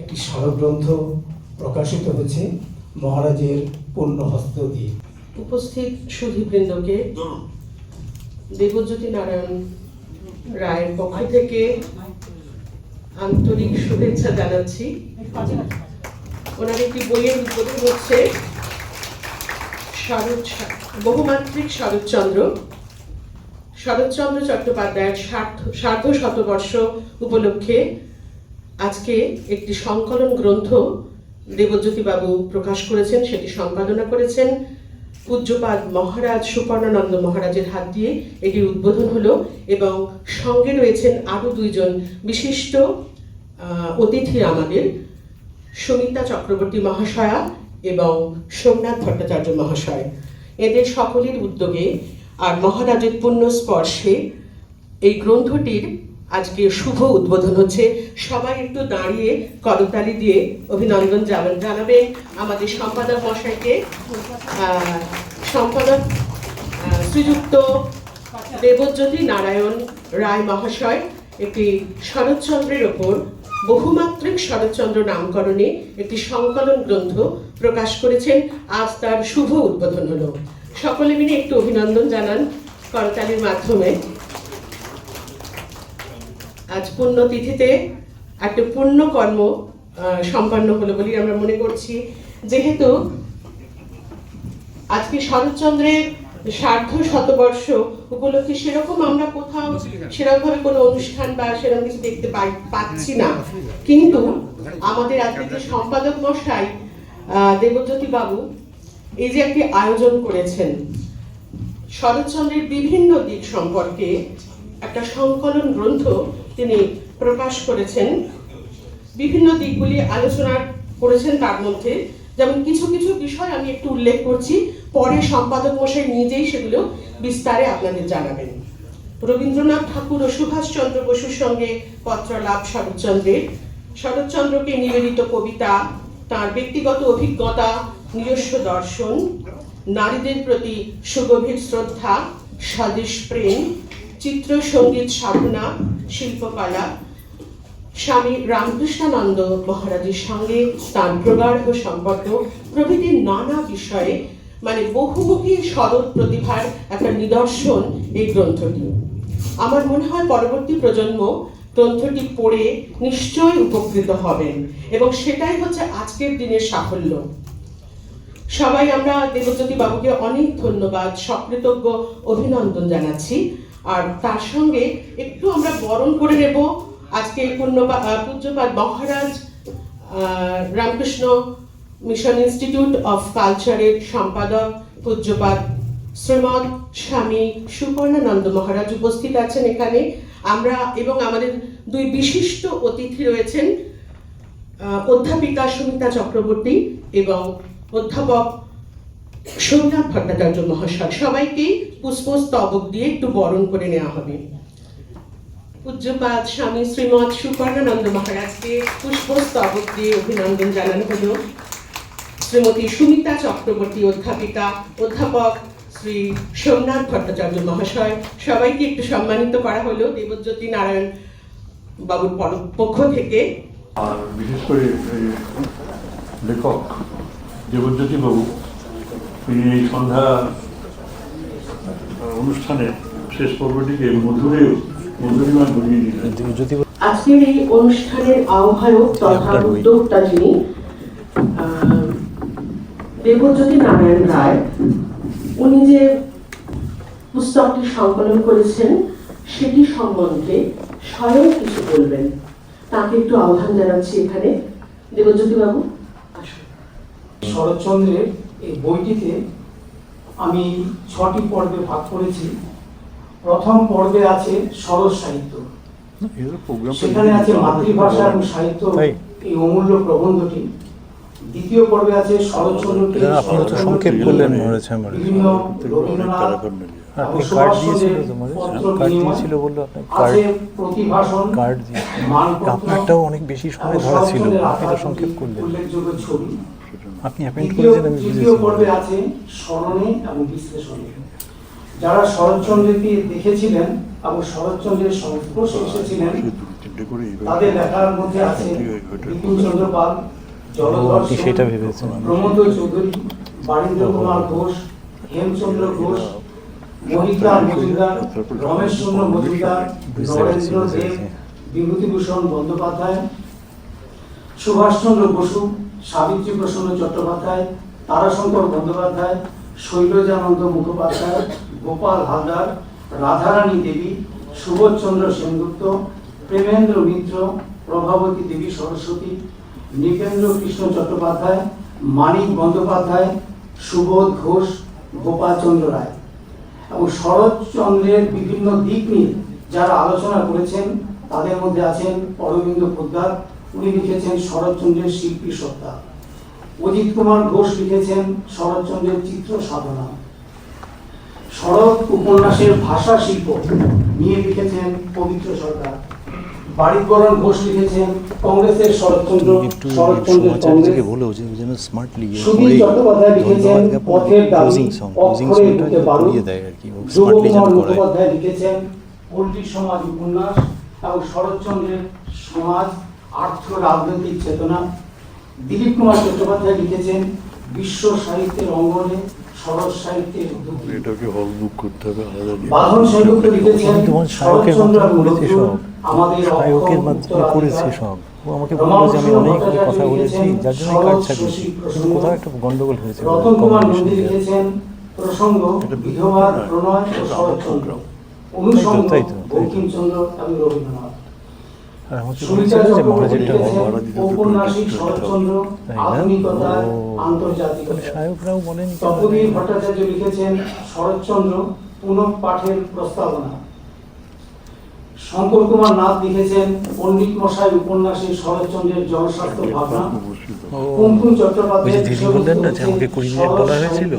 একটি স্মারকগ্রন্থ প্রকাশিত হয়েছে মহারাজের পূর্ণ হস্ত দিয়ে। উপস্থিত সুধীবৃন্দকে দেবজ্যোতি নারায়ণ রায়ের পক্ষ থেকে আন্তরিক শুভেচ্ছা জানাচ্ছি। ওনার একটি বইয়ের উদ্বোধন হচ্ছে শরৎ বহুমাত্রিক শরৎচন্দ্র শরৎচন্দ্র চট্টোপাধ্যায়ের সার্ধ সার্ধ শতবর্ষ উপলক্ষে আজকে একটি সংকলন গ্রন্থ দেবজ্যোতি বাবু প্রকাশ করেছেন, সেটি সম্পাদনা করেছেন পূজ্যপাদ মহারাজ সুপর্ণানন্দ মহারাজের হাত দিয়ে। এটির উদ্বোধন হলো এবং সঙ্গে রয়েছেন আরও দুইজন বিশিষ্ট অতিথি আমাদের, সুমিতা চক্রবর্তী মহাশয়া এবং সোমনাথ ভট্টাচার্য মহাশয়। এদের সকলের উদ্যোগে আর মহারাজের পুণ্য স্পর্শে এই গ্রন্থটির আজকে শুভ উদ্বোধন হচ্ছে। সবাই একটু দাঁড়িয়ে করতালি দিয়ে অভিনন্দন জানাবেন আমাদের সম্পাদক মশাইকে। সম্পাদক শ্রীযুক্ত দেবজ্যোতি নারায়ণ রায় মহাশয়, একটি শরৎচন্দ্রের ওপর বহুমাত্রিক শরৎচন্দ্র নামকরণে একটি সংকলন গ্রন্থ প্রকাশ করেছেন। আজ তার শুভ উদ্বোধন হলো। সকলে মিলে একটু অভিনন্দন জানান করতালির মাধ্যমে। আজ পুণ্যতিথিতে একটা পুণ্য কর্ম আহ, সম্পন্ন হলো বলে আমরা মনে করছি। যেহেতু আজকে শরৎচন্দ্রের সার্ধ শতবর্ষ উপলক্ষে সেরকম আমরা কোথাও সেরকম ভাবে কোনো অনুষ্ঠান বা সেরকম কিছু দেখতে পাই পাচ্ছি না। কিন্তু আমাদের আজকে যে সম্পাদক মশাই দেবজ্যোতি বাবু এই যে একটি আয়োজন করেছেন শরৎচন্দ্রের বিভিন্ন দিক সম্পর্কে একটা সংকলন গ্রন্থ তিনি প্রকাশ করেছেন। বিভিন্ন দিকগুলি আলোচনা করেছেন তার মধ্যে। যেমন কিছু কিছু বিষয় আমি একটু উল্লেখ করছি। পরে সম্পাদক মশাই নিজেই সেগুলো বিস্তারে আপনাদের জানাবেন। রবীন্দ্রনাথ ঠাকুর ও সুভাষচন্দ্র বসুর সঙ্গে পত্রলাভ শরৎচন্দ্রের। শরৎচন্দ্রকে নিবেদিত কবিতা, তার ব্যক্তিগত অভিজ্ঞতা, নিজস্ব দর্শন, নারীদের প্রতি সুগভীর শ্রদ্ধা, স্বদেশ প্রেম চিত্র সংগীত সাধনা শিল্পকলা, স্বামী রামকৃষ্ণানন্দ মহারাজের সঙ্গে তার প্রগাঢ় সম্পর্ক প্রভৃতি নানা বিষয়ে মানে বহুমুখী সরল প্রতিভার একটা নিদর্শন এই গ্রন্থটি। আমার মনে হয় পরবর্তী প্রজন্ম গ্রন্থটি পড়ে নিশ্চয়ই উপকৃত হবেন এবং সেটাই হচ্ছে আজকের দিনের সাফল্য। সবাই আমরা দেবজ্যোতি বাবুকে অনেক ধন্যবাদ, সকৃতজ্ঞ অভিনন্দন জানাচ্ছি। আর তার সঙ্গে একটু আমরা বরণ করে নেব। আজকে পূজ্যপাদ Maharaj Ramakrishna Mission Institute of কালচারের সম্পাদক পূজ্যপাদ শ্রীমৎ স্বামী সুপর্ণানন্দ মহারাজ উপস্থিত আছেন এখানে। আমরা এবং আমাদের দুই বিশিষ্ট অতিথি রয়েছেন অধ্যাপিকা সুমিতা চক্রবর্তী এবং অধ্যাপক সোমনাথ ভট্টাচার্য মহাশয় সবাইকেই পুষ্পস্তবক দিয়ে একটু বরণ করে নেওয়া হবে। পূজ্যপাদ স্বামী শ্রীমৎ সুপর্ণানন্দ মহারাজকে পুষ্পস্তবক দিয়ে অভিনন্দন জানানো হলো। শ্রীমতী সুমিতা চক্রবর্তী অধ্যাপিকা, অধ্যাপক শ্রী সোমনাথ ভট্টাচার্য মহাশয়, সবাইকে একটু সম্মানিত করা হলো। দেবজ্যোতি নারায়ণ বাবুর পক্ষ থেকে। আর বিশেষ করে লেখক দেবজ্যোতি বাবু তিনি এই সন্ধ্যা আহ, অনুষ্ঠানের শেষ পর্বটিকে মধুরে মধুরিমা ঘুরিয়ে দিলেন। আজকের এই অনুষ্ঠানের আহ্বায়ক তথা উদ্যোক্তা যিনি আহ, দেবজ্যোতি নারায়ণ রায় উনি যে পুস্তকটি সংকলন করেছেন সেটি সম্বন্ধে স্বয়ং কিছু বলবেন। তাকে একটু আহ্বান জানাচ্ছি এখানে। দেবজ্যোতি বাবু আসুন। শরৎচন্দ্রের এই বইটিতে আমি ছটি পর্বে ভাগ করেছি। প্রথম পর্বে আছে সরস সাহিত্য। সেখানে আছে মাতৃভাষা এবং সাহিত্য এই অমূল্য প্রবন্ধটি। দ্বিতীয় পর্বে আছে শরৎচন্দ্রকে সংক্ষেপ করলেন মনে হচ্ছে আমার। আপনি কার্ড সুভাষচন্দ্রের দিয়েছিল তোমাদের কার্ড দিয়েছিল বলল কার্ড কার্ড দিয়ে। আপনারটাও অনেক বেশি সময় ধরা ছিল। আপনি তো সংক্ষেপ করলেন। আপনি অ্যাপয়েন্ট করেছেন আমি তৃতীয় পর্বে আছে স্মরণে এবং বিশ্লেষণে। যারা শরৎচন্দ্রকে দেখেছিলেন এবং শরৎচন্দ্রের সংস্পর্শে এসেছিলেন তাদের লেখার মধ্যে আছে বিপুল চন্দ্র পাল সেটা ভেবেছেন। প্রমোদ চৌধুরী বারীন্দ্র কুমার ঘোষ হেমচন্দ্র ঘোষ মহিতা মজুমদার রমেশ চন্দ্র মজুমদার নরেন্দ্র দেব বিভূতিভূষণ বন্দ্যোপাধ্যায় সুভাষচন্দ্র বসু সাবিত্রী প্রসন্ন চট্টোপাধ্যায়, তারাশঙ্কর বন্দ্যোপাধ্যায়, শৈলজানন্দ মুখোপাধ্যায়, গোপাল হালদার, রাধারানী দেবী, সুবোধচন্দ্র সেনগুপ্ত, প্রেমেন্দ্র মিত্র, প্রভাবতী দেবী সরস্বতী, নৃপেন্দ্র কৃষ্ণ চট্টোপাধ্যায়, মানিক বন্দ্যোপাধ্যায়, সুবোধ ঘোষ, গোপালচন্দ্র রায়। এবং শরৎচন্দ্রের বিভিন্ন দিক নিয়ে যারা আলোচনা করেছেন, তাদের মধ্যে আছেন অরবিন্দ পোদ্দার উনি লিখেছেন শরৎচন্দ্রের শিল্পী সত্তা। অজিত কুমার ঘোষ লিখেছেন শরৎচন্দ্রের চিত্র সাধনা। শরৎ উপন্যাসের ভাষা শিল্প নিয়ে লিখেছেন পবিত্র সরকার। বাড়িবরণ ঘোষ লিখেছেন কংগ্রেসের শরৎচন্দ্র শরৎচন্দ্রের কংগ্রেস। যে যেন স্মার্টলি চট্টোপাধ্যায় লিখেছেন পথের দাবি অক্ষরে বুকে বারুদ। যুবকুমার মুখোপাধ্যায় লিখেছেন পল্লী সমাজ উপন্যাস এবং শরৎচন্দ্রের সমাজ আর্থ রাজনৈতিক চেতনা। দিলীপ কুমার চট্টোপাধ্যায় লিখেছেন বিশ্ব সাহিত্যের অঙ্গনে শরৎ সাহিত্যের এটাকে হল করতে হবে আলাদা বাঁধন সেনগুপ্ত লিখেছেন তোমার শায়কের শরৎচন্দ্র মাধ্যমে সব আমাদের শায়কের মাধ্যমে করেছি সব ও আমাকে বলল যে আমি অনেক কথা বলেছি যার জন্য কাজ ছাড়িয়েছি কিন্তু কোথাও একটা গন্ডগোল হয়েছে রতন কুমার নন্দী লিখেছেন প্রসঙ্গ বিধবার প্রণয় ও শরৎচন্দ্র অনুসঙ্গ তাই তো, তাই বঙ্কিমচন্দ্র এবং রবীন্দ্রনাথ। আর আমাকে বলেছিল যে মহারাজেরটা লিখেছেন বাবা ঔপন্যাসিক শরৎচন্দ্র তাই না? আধুনিকতায় ও। আন্তর্জাতিকতা। তাহলে শায়করাও তপদীপ ভট্টাচার্য লিখেছেন শরৎচন্দ্র পুনঃ প্রস্তাবনা। শঙ্কর কুমার নাথ লিখেছেন পণ্ডিত মশাই উপন্যাসে শরৎচন্দ্রের জনস্বাস্থ্য ভাবনা। কুমকুম ওই যে চট্টোপাধ্যায় দিদি বললেন না যে আমাকে কুড়ি মিনিট বলা হয়েছিল?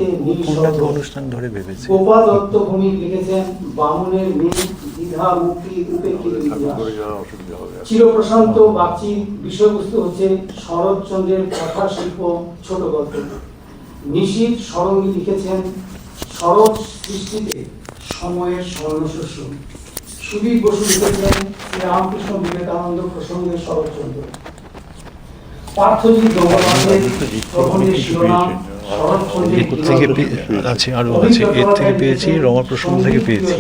পূর্ণাঙ্গ অনুষ্ঠান ধরে ভেবেছে। গোপা দত্ত ভৌমিক লিখেছেন বামুনের মেয়ে দ্বিধা মুক্তি উপেক্ষিত চিরপ্রশান্ত বাগচির বিষয়বস্তু হচ্ছে শরৎচন্দ্রের কথা শিল্প ছোট গল্প নিশীত সরঙ্গী লিখেছেন শরৎ সৃষ্টিতে সময়ের স্বর্ণশস্য সুদীপ বসু লিখেছেন শ্রীরামকৃষ্ণ বিবেকানন্দ প্রসঙ্গে শরৎচন্দ্র পার্থজিৎ গঙ্গোপাধ্যায়ের প্রবন্ধের শিরোনাম এর থেকে। আছে আরও আছে এর থেকে পেয়েছি রমাপ্রসন্ন থেকে পেয়েছি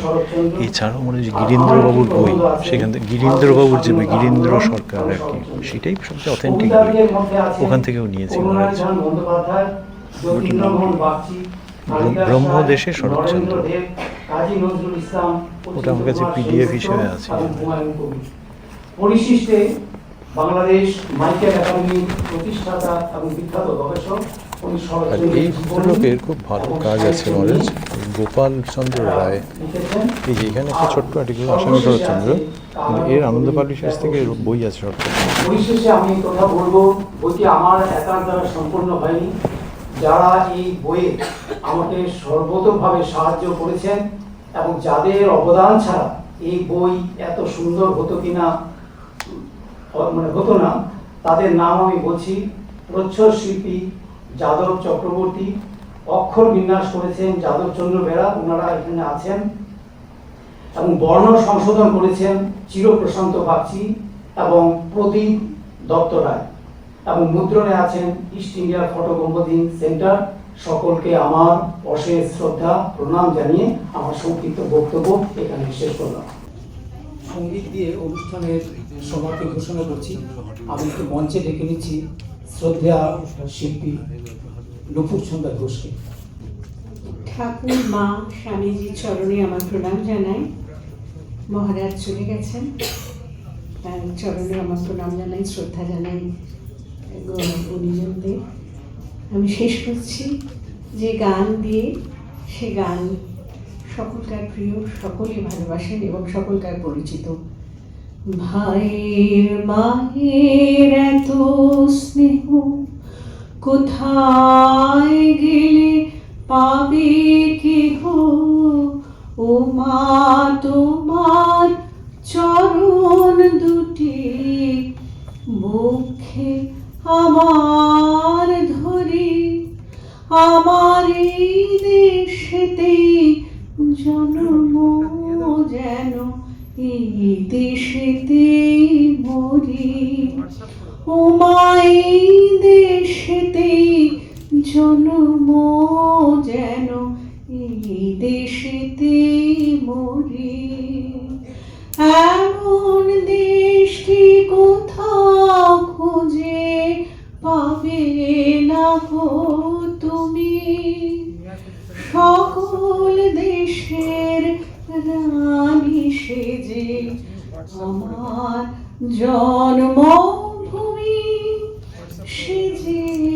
এছাড়াও মনে যে গিরীন্দ্রবাবুর বই, সেখান থেকে গিরীন্দ্রবাবুর যে বই, গিরীন্দ্র সরকার আর কি, সেটাই সবচেয়ে অথেন্টিক বই ওখান থেকেও নিয়েছি ব্রহ্মদেশে শরৎচন্দ্র। ওটা আমার কাছে সেনগুপ্ত হিসেবে আছে। পরিশিষ্টে বাংলাদেশ মাইকেল একাডেমির প্রতিষ্ঠাতা এবং বিখ্যাত গবেষক আর এই ভদ্রলোকের খুব ভালো কাজ আছে গোপাল চন্দ্র রায়। এই যে এখানে একটা ছোট্ট আর্টিকেল শরৎচন্দ্র এর আনন্দ পাবলিশার্স থেকে বই আছে শরৎচন্দ্র আমি কথা বলব, বইটি আমার একার দ্বারা সম্পূর্ণ হয়নি। যারা এই বইয়ে আমাকে সর্বতভাবে সাহায্য করেছেন এবং যাদের অবদান ছাড়া এই বই এত সুন্দর হতো কিনা মানে হতো না, তাদের নাম আমি বলছি প্রচ্ছদ শিল্পী যাদব চক্রবর্তী, অক্ষর বিন্যাস করেছেন যাদবচন্দ্র বেরা ওনারা এখানে আছেন। এবং বর্ণ সংশোধন করেছেন চিরপ্রশান্ত বাগচি এবং প্রদীপ দত্ত রায়। এবং মুদ্রণে আছেন East India Photo Composing Centre সকলকে আমার অশেষ শ্রদ্ধা, প্রণাম জানিয়ে আমার সংক্ষিপ্ত বক্তব্য এখানে শেষ করলাম। সংগীত দিয়ে অনুষ্ঠানের সমাপ্তি ঘোষণা করছি। আমি একটু মঞ্চে ডেকে নিচ্ছি। শ্রদ্ধা শিল্পী সন্ধ্যা ঘোষকে। ঠাকুর, মা স্বামীজির চরণে আমার প্রণাম জানাই। মহারাজ চলে গেছেন। তার চরণে আমার প্রণাম জানাই, শ্রদ্ধা জানাই আমি শেষ করছি যে গান দিয়ে। সে গান সকলকার প্রিয় সকলে ভালোবাসেন এবং সকলকার পরিচিত। ভাইয়ের মায়ের এত কোথায় গেলে পাবে কেহ ও মা তোমার চরণ দুটি বক্ষে আমার ধরে আমার এই দেশেতে জন্ম যেন এই দেশেতে